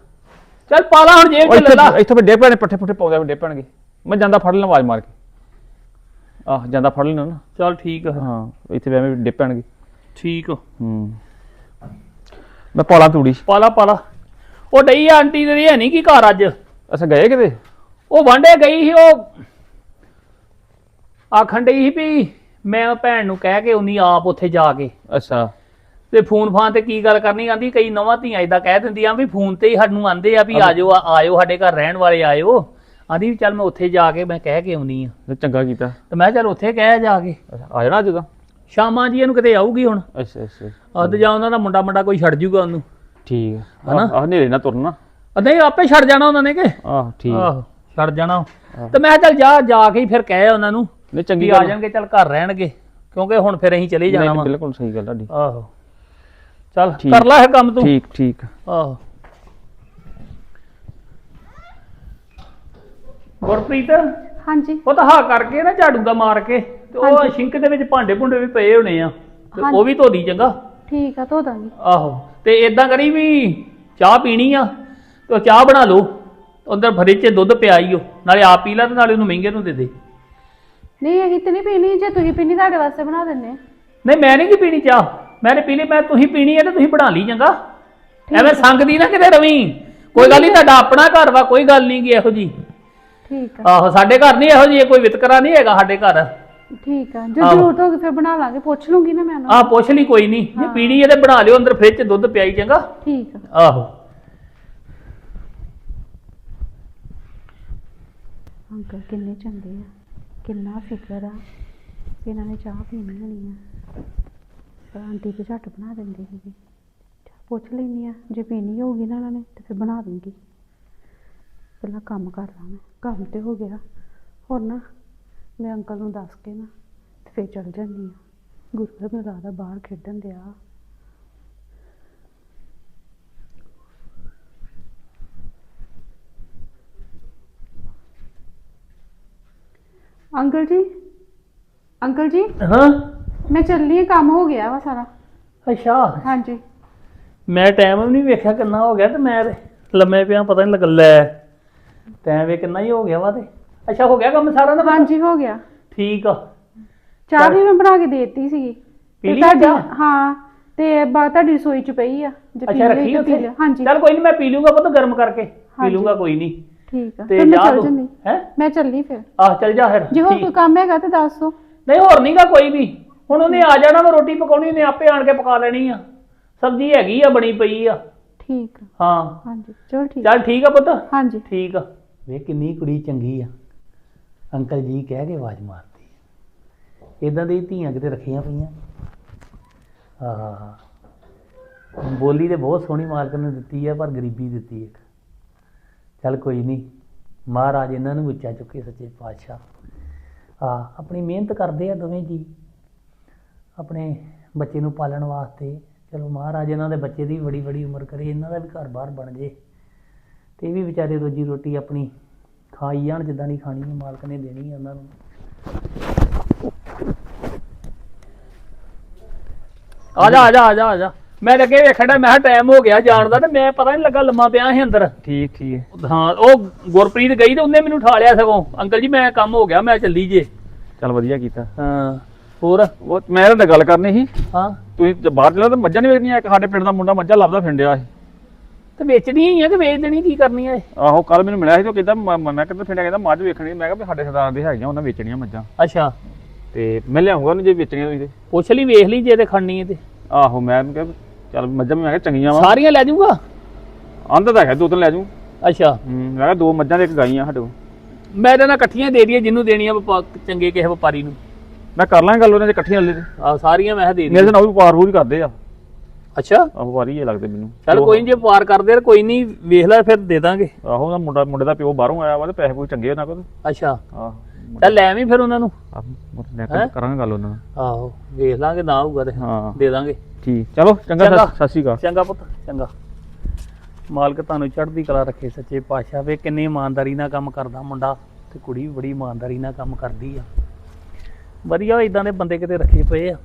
Speaker 3: ਚੱਲ ਪਾ ਲਾ ਹੁਣ ਜੇਬ ਚ ਲੈ ਲਾ।
Speaker 1: ਇੱਥੇ ਇੱਥੇ ਡੇ ਪੈਣੇ ਪੱਠੇ ਪੁੱਠੇ ਪਾਉਂਦੇ ਡੇ ਪੈਣਗੇ ਮੈਂ ਜਾਂਦਾ ਫੜ ਲੈਣਾ ਆਵਾਜ਼ ਮਾਰ ਕੇ। ਆਹ ਜਾਂਦਾ ਫੜ ਲੈਣਾ ਨਾ।
Speaker 3: ਚੱਲ ਠੀਕ ਆ।
Speaker 1: ਹਾਂ ਇੱਥੇ ਐਵੇਂ ਡੇ ਪੈਣਗੇ
Speaker 3: ਠੀਕ ਆ।
Speaker 1: ਹੂੰ। ਮੈਂ ਪੌਲਾ ਤੂੜੀ।
Speaker 3: ਪਾ ਲਾ ਪਾ ਲਾ। ਉਹ ਡਈ ਆ ਆਂਟੀ ਤੇਰੀ ਹੈ ਨਹੀਂ ਕੀ ਘਰ ਅੱਜ?
Speaker 1: ਅੱਛਾ ਗਏ ਕਿਤੇ?
Speaker 3: ਉਹ ਵਾਂਡੇ ਗਈ ਸੀ ਉਹ ਆਖਣ ਡਈ ਸੀ ਵੀ ਮੈਂ ਭੈਣ ਨੂੰ ਕਹਿ ਕੇ ਉਨੀ ਆਪ ਉੱਥੇ ਜਾ ਕੇ।
Speaker 1: ਅੱਛਾ।
Speaker 3: ਤੇ ਫੋਨ ਫਾਨ ਤੇ ਕੀ ਗੱਲ ਕਰਨੀ? ਆਂਦੀ ਕਈ ਨਵਾਂ ਧੀਆਂ ਇਦਾਂ ਕਹਿ ਦਿੰਦੀਆਂ ਵੀ ਫੋਨ ਤੇ ਹੀ ਸਾਨੂੰ ਆਂਦੇ ਆ ਵੀ ਆਜੋ ਆਇਓ ਸਾਡੇ ਘਰ ਰਹਿਣ ਵਾਲੇ ਆਇਓ। ਆਂਦੀ ਵੀ ਚੱਲ ਮੈਂ ਉੱਥੇ ਜਾ ਕੇ ਮੈਂ ਕਹਿ ਕੇ ਆਉਣੀ ਆ।
Speaker 1: ਤੇ ਚੰਗਾ ਕੀਤਾ।
Speaker 3: ਤੇ ਮੈਂ ਚੱਲ ਉੱਥੇ ਕਹਿ ਜਾ ਕੇ।
Speaker 1: ਆ ਜਾਣਾ ਅੱਜ ਤਾਂ?
Speaker 3: ਸ਼ਾਮਾਂ ਜੀ ਇਹਨੂੰ ਕਿਤੇ ਆਊਗੀ ਹੁਣ।
Speaker 1: ਅੱਛਾ ਅੱਛਾ
Speaker 3: ਅੱਧ ਜਾਂ ਉਹਨਾਂ ਦਾ ਮੁੰਡਾ ਮੁੰਡਾ ਕੋਈ ਛੱਡ ਜੂਗਾ ਉਹਨੂੰ।
Speaker 1: ਠੀਕ ਆ।
Speaker 3: ਹਨਾ?
Speaker 1: ਹਨੇਰੇ ਨਾ ਤੁਰਨਾ।
Speaker 3: ਨਹੀਂ ਆਪੇ ਛੱਡ ਜਾਣਾ ਉਹਨਾਂ ਨੇ ਕਿ?
Speaker 1: ਆਹ ਠੀਕ।
Speaker 3: ਆਹੋ ਛੱਡ ਜਾਣਾ। ਤੇ ਮੈਂ ਚੱਲ ਜਾ ਜਾ ਕੇ ਹੀ ਫਿਰ ਕਹਿ ਉਹਨਾਂ ਨੂੰ
Speaker 1: ਨਹੀਂ ਚੰਗੀ
Speaker 3: ਆ ਜਾਣਗੇ ਚੱਲ ਘਰ ਰਹਿਣਗੇ। ਕਿਉਂਕਿ ਹੁਣ ਫਿਰ ਅਸੀਂ ਚਲੇ ਜਾਣਾ ਵਾ।
Speaker 1: ਬਿਲਕੁਲ ਸਹੀ ਗੱਲ ਤੁਹਾਡੀ।
Speaker 3: ਆਹੋ। ਚੱਲ
Speaker 1: ਠੀਕ।
Speaker 3: ਕਰ ਲੈ ਇਹ ਕੰਮ ਤੂੰ।
Speaker 1: ਠੀਕ ਠੀਕ।
Speaker 3: ਆਹੋ। ਗੁਰਪ੍ਰੀਤ?
Speaker 2: ਹਾਂਜੀ।
Speaker 3: ਉਹ ਤਾਂ ਹਾਂ ਕਰਕੇ ਨਾ ਝਾੜੂ ਦਾ ਮਾਰ ਕੇ ਤੇ ਉਹ
Speaker 2: ਹਾਂਜੀ।
Speaker 3: ਸ਼ਿੰਕ ਦੇ ਵਿੱਚ ਭਾਂਡੇ ਭੁੰਡੇ ਵੀ ਪਏ ਹੋਣੇ ਆ ਤੇ
Speaker 2: ਹਾਂਜੀ।
Speaker 3: ਉਹ ਵੀ ਧੋ ਦੀ ਚੰਗਾ।
Speaker 2: ਠੀਕ ਆ ਧੋ ਦਾਂਗੀ।
Speaker 3: ਆਹੋ ਤੇ ਇਦਾਂ ਕਰੀ ਵੀ ਚਾਹ ਪੀਣੀ ਆ ਤੇ ਉਹ ਚਾਹ ਬਣਾ ਲਓ ਅੰਦਰ ਫਰਿੱਜ 'ਚ ਦੁੱਧ ਪਿਆ ਈ ਓ ਨਾਲੇ ਆਪ ਪੀ ਲੈ ਤੇ ਨਾਲੇ ਉਹਨੂੰ ਮਹਿੰਗੇ ਨੂੰ ਦੇ ਦੇ।
Speaker 2: ਨਹੀਂ ਅਸੀਂ ਤੇ ਨਹੀਂ ਪੀਣੀ ਜੇ ਤੁਸੀਂ ਪੀਣੀ ਤੁਹਾਡੇ ਵਾਸਤੇ ਬਣਾ ਦਿੰਨੇ।
Speaker 3: ਨਹੀਂ ਮੈਂ ਨਹੀਂ ਕੀ ਪੀਣੀ ਚਾਹ। ਮੈਂ ਨੇ ਪੀ ਲਈ ਮੈਂ ਤੁਸੀਂ ਪੀਣੀ ਹੈ ਤੇ ਤੁਸੀਂ ਬਣਾ ਲਈ ਚੰਗਾ। ਐਵੇਂ ਸੰਗਦੀ ਨਾ ਕਿਤੇ ਰਵੀ। ਕੋਈ ਗੱਲ ਨਹੀਂ ਤੁਹਾਡਾ ਆਪਣਾ ਘਰ ਵਾ ਕੋਈ ਗੱਲ ਨਹੀਂ ਗੀ ਇਹੋ ਜੀ।
Speaker 2: ਠੀਕ ਆ
Speaker 3: ਆਹੋ ਸਾਡੇ ਘਰ ਨਹੀਂ ਇਹੋ ਜੀ ਕੋਈ ਵਿਤਕਰਾ ਨਹੀਂ ਹੈਗਾ ਸਾਡੇ ਘਰ।
Speaker 2: ਠੀਕ ਆ ਜੇ
Speaker 3: ਆਹੋ।
Speaker 2: ਜ਼ਰੂਰਤ ਹੋਗੀ ਫਿਰ ਬਣਾ ਲਾਂਗੇ ਪੁੱਛ ਲੂੰਗੀ ਨਾ ਮੈਂ ਉਹਨਾਂ।
Speaker 3: ਆਹ ਪੁੱਛ ਲਈ ਕੋਈ ਨਹੀਂ। ਜੇ ਪੀਣੀ ਹੈ ਤੇ ਬਣਾ ਲਿਓ ਅੰਦਰ ਫ੍ਰਿਜ 'ਚ ਦੁੱਧ ਪਿਆਈ ਚੰਗਾ।
Speaker 2: ਠੀਕ ਆ
Speaker 3: ਆਹੋ।
Speaker 2: ਅੰਕਲ ਕਿੰਨੇ ਚੰਗੇ ਆ। ਕਿੰਨਾ ਫਿਕਰ ਆ। ਕਿ ਇਹਨਾਂ ਨੇ ਚਾਹ ਪੀਣੀ ਹੋਣੀ ਆ। ਆਂਟੀ ਤੇ ਝੱਟ ਬਣਾ ਦਿੰਦੀ ਸੀਗੇ। ਚੱਲ ਪੁੱਛ ਲੈਂਦੀ ਆ, ਜੇ ਪੀਣੀ ਹੋਊਗੀ ਨਾ ਇਹਨਾਂ ਨੇ ਤੇ ਫਿਰ ਬਣਾ ਦੂੰਗੀ। ਪਹਿਲਾਂ ਕੰਮ ਕਰ ਲਾਂ ਮੈਂ। ਕੰਮ ਤੇ ਹੋ ਗਿਆ। ਹੁਣ ਨਾ, ਮੈਂ ਅੰਕਲ ਨੂੰ ਦੱਸ ਕੇ ਨਾ ਤੇ ਫਿਰ ਚੱਲ ਜਾਂਦੀ ਆ। ਗੁਰਪ੍ਰੀਤ ਮੈਨੂੰ ਲੱਗਦਾ ਬਾਹਰ ਖੇਡਣ ਦਿਆ। ਅੰਕਲ ਜੀ? ਅੰਕਲ ਜੀ?
Speaker 3: ਹਾਂ?
Speaker 2: ਮੈਂ ਚੱਲੀ ਹਾਂ ਕੰਮ ਹੋ ਗਿਆ ਵਾ ਸਾਰਾ।
Speaker 3: ਅੱਛਾ।
Speaker 2: ਹਾਂਜੀ।
Speaker 3: ਮੈਂ ਟਾਈਮ ਵੀ ਨਹੀਂ ਵੇਖਿਆ ਕਿੰਨਾ ਹੋ ਗਿਆ ਤੇ ਮੈਂ ਤੇ ਲੰਮੇ ਪਿਆ ਪਤਾ ਨਹੀਂ ਲੱਗ ਲੈ। ਟਾਈਮ ਵੇ ਕਿੰਨਾ ਹੀ ਹੋ ਗਿਆ ਵਾ ਤੇ। ਅੱਛਾ ਹੋ ਗਿਆ ਕੰਮ ਸਾਰਾ ਨਾ
Speaker 2: ਹਾਂਜੀ ਹੋ ਗਿਆ।
Speaker 3: ਠੀਕ ਆ।
Speaker 2: ਚਾਹ ਵੀ ਮੈਂ ਬਣਾ ਕੇ ਦੇਤੀ ਸੀਗੀ। ਤੇ
Speaker 3: ਚਾਹ?
Speaker 2: ਹਾਂ ਤੇ ਬਾ ਤੁਹਾਡੀ ਰਸੋਈ ਚ ਪਈ ਆ। ਜੇ ਪੀ
Speaker 3: ਅੱਛਾ
Speaker 2: ਲਈ
Speaker 3: ਰੱਖੀ
Speaker 2: ਤਾਂ ਪੀ
Speaker 3: ਉੱਥੇ?
Speaker 2: ਲਿਓ। ਹਾਂਜੀ।
Speaker 3: ਚੱਲ ਕੋਈ ਨਹੀਂ ਮੈਂ ਪੀ ਲੂੰਗਾ ਪੁੱਤ ਗਰਮ ਕਰਕੇ। ਪੀ
Speaker 2: ਹਾਂਜੀ।
Speaker 3: ਲੂੰਗਾ ਕੋਈ ਨਹੀਂ
Speaker 2: ਠੀਕ ਆ।
Speaker 3: ਤੇ
Speaker 2: ਫਿਰ ਮੈਂ
Speaker 3: ਜਾ
Speaker 2: ਚੱਲ ਜੰਨੀ
Speaker 3: ਹੈ?
Speaker 2: ਮੈਂ ਚੱਲੀ ਫਿਰ।
Speaker 3: ਆਹ ਚੱਲ ਜਾ ਫਿਰ।
Speaker 2: ਜੇ ਹੋਰ
Speaker 3: ਠੀਕ।
Speaker 2: ਕੋਈ ਕੰਮ ਹੈਗਾ ਤਾਂ ਦੱਸੋ
Speaker 3: ਨਹੀਂ ਹੋਰ ਨਹੀਂਗਾ ਕੋਈ ਵੀ। ਹੁਣ ਉਹਨੇ ਆ ਜਾਣਾ ਵਾ ਰੋਟੀ ਪਕਾਉਣੀ ਉਹਨੇ ਆਪੇ ਆਣ ਕੇ ਪਕਾ ਲੈਣੀ ਆ। ਸਬਜ਼ੀ ਹੈਗੀ ਆ ਬਣੀ ਪਈ ਆ।
Speaker 2: ਠੀਕ ਆ।
Speaker 3: ਹਾਂ।
Speaker 2: ਹਾਂਜੀ ਚਲੋ ਠੀਕ
Speaker 3: ਚੱਲ ਠੀਕ ਆ ਪੁੱਤ?
Speaker 2: ਹਾਂਜੀ।
Speaker 3: ਠੀਕ ਆ। ਵੇ ਕਿੰਨੀ ਕੁੜੀ ਚੰਗੀ ਆ। ਅੰਕਲ ਜੀ ਕਹਿ ਕੇ ਆਵਾਜ਼ ਮਾਰਦੀ ਇਦਾਂ ਦੀ ਧੀਆਂ ਕਿਤੇ ਰੱਖੀਆਂ ਪਈਆਂ। ਆਹ। ਬੋਲੀ ਤੇ ਬਹੁਤ ਸੋਹਣੀ ਮਾਲਕ ਨੇ ਦਿੱਤੀ ਆ ਪਰ ਗਰੀਬੀ ਦਿੱਤੀ ਇੱਕ। ਚੱਲ ਕੋਈ ਨਹੀਂ ਮਹਾਰਾਜ ਇਹਨਾਂ ਨੂੰ ਉੱਚਾ ਚੁੱਕੇ ਸੱਚੇ ਪਾਤਸ਼ਾਹ। ਆ ਆਪਣੀ ਮਿਹਨਤ ਕਰਦੇ ਆ ਦੋਵੇਂ ਜੀ। ਆਪਣੇ ਬੱਚੇ ਨੂੰ ਪਾਲਣ ਵਾਸਤੇ। ਚਲੋ ਮਹਾਰਾਜ ਇਹਨਾਂ ਦੇ ਬੱਚੇ ਦੀ ਬੜੀ ਬੜੀ ਉਮਰ ਕਰੇ ਇਹਨਾਂ ਦਾ ਵੀ ਘਰ-ਬਾਰ ਬਣ ਜੇ। ਤੇ ਇਹ ਵੀ ਵਿਚਾਰੇ ਰੋਜੀ ਰੋਟੀ ਆਪਣੀ ਖਾਈ ਜਾਣ ਜਿੱਦਾਂ ਦੀ ਖਾਣੀ ਹੈ ਮਾਲਕ ਨੇ ਦੇਣੀ ਹੈ ਉਹਨਾਂ ਨੂੰ। ਆ ਜਾ ਆ ਜਾ ਆ ਜਾ ਆ ਜਾ। ਮੈਂ ਲੱਗੇ ਵੇਖਣਾ ਮੈਂ ਟਾਈਮ ਹੋ ਗਿਆ ਜਾਣ ਦਾ ਤੇ ਮੈਂ ਪਤਾ ਨਹੀਂ ਲੱਗਾ ਲੰਮਾ ਪਿਆ ਸੀ ਅੰਦਰ।
Speaker 1: ਠੀਕ ਠੀਕ।
Speaker 3: ਹਾਂ ਉਹ ਗੁਰਪ੍ਰੀਤ ਗਈ ਤੇ ਉਹਨੇ ਮੈਨੂੰ ਠਾ ਲਿਆ ਸਗੋਂ। ਅੰਕਲ ਜੀ ਮੈਂ ਕੰਮ ਹੋ ਗਿਆ ਮੈਂ ਚੱਲੀ ਜੇ।
Speaker 1: ਚੱਲ ਵਧੀਆ ਕੀਤਾ।
Speaker 3: ਹਾਂ। ਹੋਰ?
Speaker 1: ਉਹ ਮੈਂ ਤਾਂ ਗੱਲ ਕਰਨੀ ਸੀ।
Speaker 3: ਹਾਂ।
Speaker 1: ਤੁਸੀਂ ਤੇ ਬਾਹਰ ਚਲਾ ਤਾਂ ਮੱਝਾਂ ਨਹੀਂ ਵੇਚਣੀਆਂ ਇੱਕ ਸਾਡੇ ਪਿੰਡ ਦਾ ਮੁੰਡਾ ਮੱਝਾਂ ਲੱਭਦਾ ਫਿੰਡਿਆ ਸੀ
Speaker 3: ਤੇ ਵੇਚਣੀ ਹੀ ਆ ਕਿ ਵੇਚ ਦੇਣੀ ਕੀ ਕਰਨੀ ਹੈ
Speaker 1: ਆਹੋ ਕੱਲ ਮੈਨੂੰ ਮਿਲਿਆ ਸੀ ਤੇ ਉਹ ਕਹਿੰਦਾ ਮ- ਮ- ਮੈਂ ਕਿਤੇ ਫਿੰਡਿਆ ਕਹਿੰਦਾ ਮੱਝ ਵੇਖਣੀ। ਮੈਂ ਕਿਹਾ ਵੀ ਸਾਡੇ ਸਰਦਾਰ ਦੇ ਹੈਗੀਆਂ ਉਹਨਾਂ ਵੇਚਣੀਆਂ ਮੱਝਾਂ।
Speaker 3: ਅੱਛਾ।
Speaker 1: ਤੇ ਮੈਂ ਲਿਆਉਂਗਾ ਉਹਨੂੰ ਜੇ ਵੇਚਣੀਆਂ ਤੁਸੀਂ ਤੇ।
Speaker 3: ਪੁੱਛ ਲਈ ਵੇਖ ਲਈ ਜੇ ਤੇ ਖੜਨੀ ਹੈ ਤੇ।
Speaker 1: ਆਹੋ ਮੈਂ ਉਹਨੂੰ ਕਿਹਾ ਵੀ ਚੱਲ ਮੱਝਾਂ ਮੈਂ ਕਿਹਾ ਚੰਗੀਆਂ ਵਾ।
Speaker 3: ਸਾਰੀਆਂ ਲੈ ਜਾਊਗਾ?
Speaker 1: ਆਂਦਾ ਤਾਂ ਹੈ ਦੋ ਤਿੰਨ ਲੈ ਜੂ
Speaker 3: ਅੱਛਾ।
Speaker 1: ਹੂੰ ਮੈਂ ਕਿਹਾ ਦੋ ਮੱਝਾਂ ਤੇ ਇੱਕ ਗਾਈਆਂ ਸਾਡੇ ਕੋਲ।
Speaker 3: ਮੈਂ ਇਹਦੇ ਨਾਲ ਇਕੱਠੀਆਂ ਦੇ ਦਈਏ ਜਿਹਨੂੰ ਦੇਣੀਆਂ ਵਪਾ- ਚੰਗੇ ਕਿਸੇ ਵਪਾਰੀ ਨੂੰ।
Speaker 1: ਮੈਂ ਕਰ ਲਾਂਗਾ ਗੱਲ ਉਹਨਾਂ ਦੇ ਇਕੱਠੀਆਂ ਲੈ ਤੇ।
Speaker 3: ਆ ਸਾਰੀਆਂ ਮੈਂ ਦੇ
Speaker 1: ਮੇਰੇ
Speaker 3: ਦੀ।
Speaker 1: ਨਾਲ ਉਹ ਵੀ ਵੂਰ ਕਰਦੇ ਆ।
Speaker 3: ਅੱਛਾ?
Speaker 1: ਆਹ ਵਪਾਰੀ ਇਹ ਲੱਗਦੇ ਮੈਨੂੰ।
Speaker 3: ਚੱਲ ਕੋਈ ਨਹੀਂ ਜੇ ਵਪਾਰ ਕਰਦੇ ਆ ਕੋਈ ਨਹੀਂ ਵੇਖ ਲੈ ਫਿਰ ਦੇ ਦਾਂਗੇ।
Speaker 1: ਆਹੋ ਉਹਦਾ ਮੁੰਡਾ ਮੁੰਡੇ ਦਾ ਪਿਓ ਬਾਹਰੋਂ ਆਇਆ ਵਾ ਤੇ ਪੈਸੇ ਕੋਈ ਚੰਗੇ ਉਹਨਾਂ ਕੋਲ।
Speaker 3: ਅੱਛਾ।
Speaker 1: ਆਹ
Speaker 3: ਚੱਲ ਲੈ ਆਵੀਂ ਫਿਰ ਉਹਨਾਂ ਨੂੰ।
Speaker 1: ਆਹ, ਮੈਂ
Speaker 3: ਹੈਂ?
Speaker 1: ਕਰਾਂਗਾ ਗੱਲ ਉਹਨਾਂ ਨਾਲ।
Speaker 3: ਆਹੋ ਵੇਖ ਲਾਂਗੇ ਨਾ ਹੋਊਗਾ ਤੇ
Speaker 1: ਹਾਂ।
Speaker 3: ਦੇ ਦਾਂਗੇ।
Speaker 1: ਠੀਕ। ਚਲੋ ਚੰਗਾ
Speaker 3: ਚੰਗਾ।
Speaker 1: ਸਤਿ- ਸਤਿ ਸ਼੍ਰੀ ਅਕਾਲ।
Speaker 3: ਚੰਗਾ ਪੁੱਤ ਚੰਗਾ। ਮਾਲਕ ਤੁਹਾਨੂੰ ਚੜ੍ਹਦੀ ਕਲਾ ਰੱਖੇ ਸੱਚੇ ਪਾਤਸ਼ਾਹ। ਵੇ ਕਿੰਨੀ ਇਮਾਨਦਾਰੀ ਨਾਲ ਕੰਮ ਕਰਦਾ ਮੁੰਡਾ ਤੇ ਕੁੜੀ ਵੀ ਬੜੀ ਇਮਾਨਦਾਰੀ ਨਾਲ ਕੰਮ ਕਰਦੀ ਆ। ਵਧੀਆ ਇਦਾਂ ਦੇ ਬੰਦੇ ਕਿਤੇ ਰੱਖੇ ਪਏ ਆ।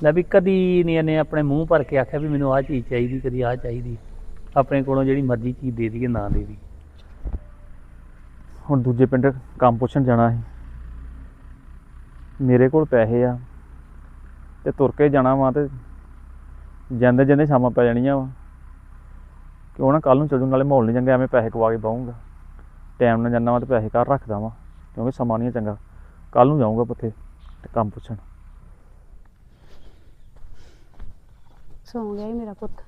Speaker 3: ਲੈ ਵੀ ਕਦੀ ਨਹੀਂ ਇਹਨੇ ਆਪਣੇ ਮੂੰਹ ਭਰ ਕੇ ਆਖਿਆ ਵੀ ਮੈਨੂੰ ਆਹ ਚੀਜ਼ ਚਾਹੀਦੀ, ਕਦੀ ਆਹ ਚਾਹੀਦੀ। ਆਪਣੇ ਕੋਲੋਂ ਜਿਹੜੀ ਮਰਜ਼ੀ ਚੀਜ਼ ਦੇ ਦਈਏ, ਨਾ ਦੇ ਦੀ
Speaker 1: ਹੁਣ ਦੂਜੇ ਪਿੰਡ ਕੰਮ ਪੁੱਛਣ ਜਾਣਾ ਸੀ। ਮੇਰੇ ਕੋਲ ਪੈਸੇ ਆ ਤੇ ਤੁਰ ਕੇ ਜਾਣਾ ਵਾ ਤੇ ਜਾਂਦੇ ਜਾਂਦੇ ਸ਼ਾਮਾਂ ਪੈ ਜਾਣੀਆਂ ਵਾ। ਕਿ ਉਹ ਨਾ ਕੱਲ ਨੂੰ ਚੱਲ ਨਾਲੇ ਮਾਹੌਲ ਨਹੀਂ ਚੰਗਾ, ਐਵੇਂ ਪੈਸੇ ਕਵਾ ਕੇ ਬਾਹੂੰਗਾ ਟਾਈਮ ਨਾਲ ਜਾਣਾ ਵਾ ਤੇ ਪੈਸੇ ਘਰ ਰੱਖਦਾ ਵਾ, ਕਿਉਂਕਿ ਸਮਾਂ ਨਹੀਂ ਚੰਗਾ। ਕੱਲ ਨੂੰ ਜਾਊਂਗਾ ਪੁੱਥੇ ਤੇ ਕੰਮ ਪੁੱਛਣ।
Speaker 2: ਸੌਂ ਗਿਆ ਹੀ ਮੇਰਾ ਪੁੱਤ।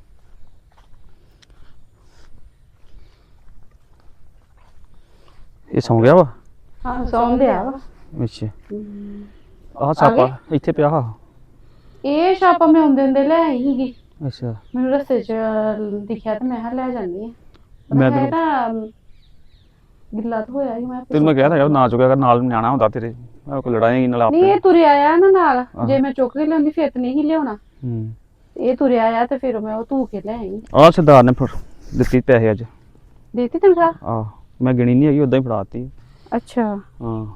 Speaker 1: ਇਹ ਸੌਂ ਗਿਆ ਵਾ?
Speaker 2: ਹਾਂ ਸੌਂ ਦਿਆ ਵਾ
Speaker 1: ਅੱਛਾ ਆਹ ਸਾਪਾ ਇੱਥੇ ਪਿਆ ਹਾ
Speaker 2: ਇਹ ਛਾਪਾ ਮੈਂ ਹੁੰਦੇ ਹੁੰਦੇ ਲੈ ਆਈ ਸੀਗੀ।
Speaker 1: ਅੱਛਾ।
Speaker 2: ਮੈਨੂੰ ਰਸਤੇ 'ਚ ਦਿਖਿਆ ਤੇ ਮੈਂ ਕਿਹਾ ਲੈ ਜਾਂਦੀ ਆ।
Speaker 1: ਮੈਂ
Speaker 2: ਮੈਂ
Speaker 1: ਤੈਨੂੰ-
Speaker 2: ਤਾਂ ਗਿੱਲਾ ਤਾਂ ਹੋਇਆ ਹੀ ਮੈਂ
Speaker 1: ਤੈਨੂੰ ਮੈਂ ਕਿਹਾ ਤਾਂ ਨਾ ਚੁੱਕਿਆ ਕਰ ਨਾਲ ਨਿਆਣਾ ਹੁੰਦਾ ਤੇਰੇ। ਮੈਂ ਕੋਈ ਲੜਾਈ ਨਾਲ
Speaker 2: ਨਹੀਂ
Speaker 1: ਆਪੇ।
Speaker 2: ਇਹ ਤੁਰਿਆ ਆ ਨਾ ਨਾਲ। ਜੇ ਮੈਂ ਚੁੱਕ ਕੇ ਲਿਆਉਂਦੀ ਫਿਰ ਤਾਂ ਨਹੀਂ ਲਿਆਉਣਾ।
Speaker 1: ਹੂੰ।
Speaker 2: ਇਹ ਤੁਰਿਆ ਆ ਤੇ ਫਿਰ ਮੈਂ ਉਹ ਧੂ ਕੇ ਲੈ ਆਈ।
Speaker 1: ਆਹ ਸਰਦਾਰ ਨੇ ਫਿਰ ਦਿੱਤੀ ਪੈਸੇ ਅੱਜ।
Speaker 2: ਦੇਤੀ ਤਨਖਾਹ
Speaker 1: ਆਹ ਮੈਂ ਗਿਣੀ ਨਹੀਂ ਹੈਗੀ ਉਦਾਂ ਹੀ ਫੜਾਤੀ।
Speaker 2: ਅੱਛਾ।
Speaker 1: ਹਾਂ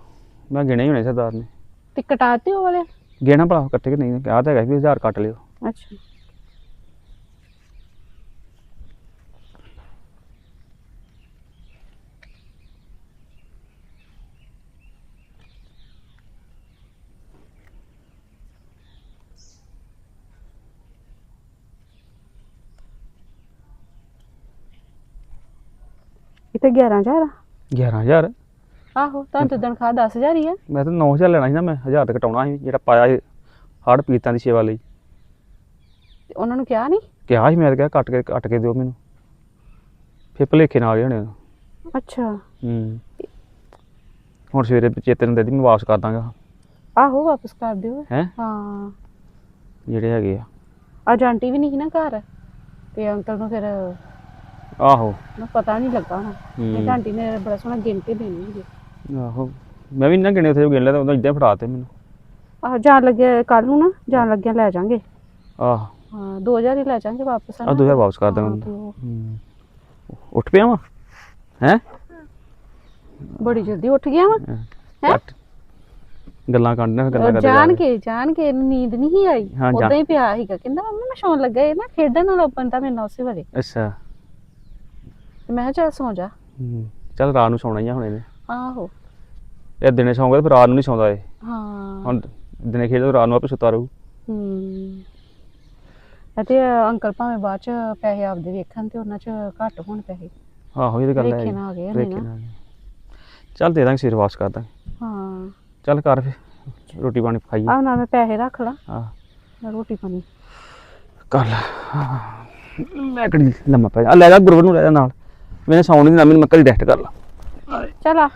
Speaker 1: ਮੈਂ ਗਿਣੇ ਹੀ ਹੋਣੇ ਸਰਦਾਰ ਨੇ।
Speaker 2: ਤੇ ਕਟਾਤੇ ਉਹ ਵਾਲੇ?
Speaker 1: ਗਿਣਾ ਭਲਾ ਇਕੱਠੇ ਕਿ ਨਹੀਂ ਕਿਹਾ ਤਾਂ ਹੈਗਾ ਵੀ 1000 ਕੱਟ ਲਿਓ।
Speaker 2: ਅੱਛਾ। ਇਤੇ 11000
Speaker 1: 11000
Speaker 2: ਆਹੋ ਤਾਂ ਤੇ ਤਨਖਾਹ 10000 ਹੀ ਆ।
Speaker 1: ਮੈਂ ਤਾਂ 9000 ਲੈਣਾ ਸੀ ਨਾ ਮੈਂ 1000 ਤੇ ਘਟਾਉਣਾ ਸੀ ਜਿਹੜਾ ਪਾਇਆ ਸੀ ਹੜ ਪੀੜਤਾਂ ਦੀ ਸੇਵਾ ਲਈ।
Speaker 2: ਤੇ ਉਹਨਾਂ ਨੂੰ ਕਿਹਾ ਨਹੀਂ
Speaker 1: ਕਿਹਾ ਸੀ ਮੈਂ ਤਾਂ ਕਿਹਾ ਕੱਟ ਕੇ ਕੱਟ ਕੇ ਦਿਓ ਮੈਨੂੰ। ਫਿਰ ਭਲੇਖੇ ਨਾਲ ਆ ਗਏ ਹੋਣੇ
Speaker 2: ਅੱਛਾ।
Speaker 1: ਹੂੰ। ਹੁਣ ਸਵੇਰੇ ਚੇਤੇ ਨੂੰ ਦੇ ਦੀ ਮੈਂ ਵਾਪਸ ਕਰ ਦਾਂਗਾ।
Speaker 2: ਆਹੋ ਵਾਪਸ ਕਰ ਦਿਓ।
Speaker 1: ਹੈ?
Speaker 2: ਹਾਂ।
Speaker 1: ਜਿਹੜੇ ਹੈਗੇ ਆ।
Speaker 2: ਅੱਜ ਆਂਟੀ ਵੀ ਨਹੀਂ ਸੀ ਨਾ ਘਰ ਤੇ ਅੰਕਲ ਨੂੰ ਫਿਰ
Speaker 1: ਆਹੋ।
Speaker 2: ਨੂੰ ਪਤਾ ਨਹੀਂ ਲੱਗਾ ਹੋਣਾ।
Speaker 1: ਹੂੰ।
Speaker 2: ਤੇ ਆਂਟੀ ਨੇ ਬੜਾ ਸੋਹਣਾ ਗਿਣ ਕੇ ਦੇਣੀ ਸੀ
Speaker 1: ਆਹੋ। ਮੈਂ ਵੀ ਨਾ ਗਿਣੇ ਉੱਥੇ ਗਿਣ ਲਿਆ ਤਾਂ ਉਦੋਂ ਇਦਾਂ ਫੜਾਤੇ ਮੈਨੂੰ।
Speaker 2: ਆਹ ਜਾਣ ਲੱਗਿਆ ਕੱਲ ਨੂੰ ਨਾ ਜਾਣ ਲੱਗਿਆ ਲੈ ਜਾਾਂਗੇ।
Speaker 1: ਆਹ।
Speaker 2: ਹਾਂ 2000 ਹੀ ਲੈ ਜਾਾਂਗੇ ਵਾਪਸ
Speaker 1: ਆ 2000 ਵਾਪਸ ਕਰ ਦਾਂਗਾ
Speaker 2: ਹਾਂ, ਤੇ ਉਹ
Speaker 1: ਹੂੰ। ਉੱਠ ਪਿਆ ਵਾ? ਹੈ?
Speaker 2: ਬੜੀ ਜਲਦੀ ਉੱਠ ਗਿਆ ਵਾ। ਹੈਂ?
Speaker 1: ਗੱਲਾਂ ਕਰਨੀਆਂ ਗੱਲਾਂ ਕਰਦੇ
Speaker 2: ਜਾਣ
Speaker 1: ਜਾ
Speaker 2: ਕੇ ਜਾਣ ਕੇ ਇਹਨੂੰ ਨੀਂਦ ਨਹੀਂ ਆਈ। ਉਦਾਂ ਹੀ ਪਿਆ ਸੀਗਾ। ਕਹਿੰਦਾ ਮੰਮੀ ਮੈਂ ਸੌਣ ਲੱਗਾ ਇਹ ਨਾ ਖੇਡਣ ਨਾਲ ਓਪਨ ਤਾਂ ਮੈਨੂੰ ਉਸੇ ਵੇਲੇ।
Speaker 1: ਅੱਛਾ।
Speaker 2: ਤੇ ਮੈਂ ਕਿਹਾ ਚੱਲ ਸੌਂ ਜਾ।
Speaker 1: ਹੂੰ। ਚੱਲ ਰਾਤ ਨੂੰ ਸੌਣਾ ਹੀ ਆ ਹੁਣ ਇਹਨੇ।
Speaker 2: ਆਹੋ।
Speaker 1: ਇਹ ਦਿਨੇ ਸੌਂਗਾ ਤੇ ਫਿਰ ਰਾਤ ਨੂੰ ਨਹੀਂ ਸੌਂਦਾ ਇਹ।
Speaker 2: ਹਾਂ।
Speaker 1: ਹੁਣ ਦਿਨੇ ਖੇਡਦਾ ਰਾਤ ਨੂੰ ਆਪੇ ਸੁੱਤਾ ਰਹੂ।
Speaker 2: ਹੂੰ। ਅਤੇ ਅੰਕਲ ਭਾਵੇਂ ਬਾਅਦ ਚ ਪੈਸੇ ਆਪਦੇ ਵੇਖਣ ਤੇ ਉਹਨਾਂ ਚ ਘੱਟ ਹੋਣ ਪੈਸੇ।
Speaker 1: ਆਹੋ ਇਹ ਤਾਂ ਗੱਲ ਹੈ।
Speaker 2: ਨਾਲ ਆ ਗਏ ਨਾ।
Speaker 1: ਗਏ। ਚੱਲ ਦੇ ਦਾਂਗੇ ਸਿਰ ਵਾਪਸ ਕਰ ਦਾਂਗੇ।
Speaker 2: ਹਾਂ।
Speaker 1: ਚੱਲ ਕਰ ਫਿਰ ਰੋਟੀ ਪਾਣੀ ਖਾਈਏ।
Speaker 2: ਆਹ ਨਾਲ ਮੈਂ ਪੈਸੇ ਰੱਖ ਲਾਂ।
Speaker 1: ਆਹ।
Speaker 2: ਮੈਂ ਰੋਟੀ ਪਾਣੀ।
Speaker 1: ਕਰ ਲੈ। ਮੈਂ ਕਿਹੜੀ ਲੰਮਾ ਪੈ ਜਾ। ਆ ਲੈ ਜਾ ਗੁਰਵਰ ਨੂੰ ਲੈ ਜਾ ਨਾਲ। ਮੈਨੇ ਸੌਣ ਨਹੀਂ ਦੇਣਾ ਮੈਨੂੰ ਮੈਂ ਕਰ ਲਾ।
Speaker 2: ਚਲ ਆ।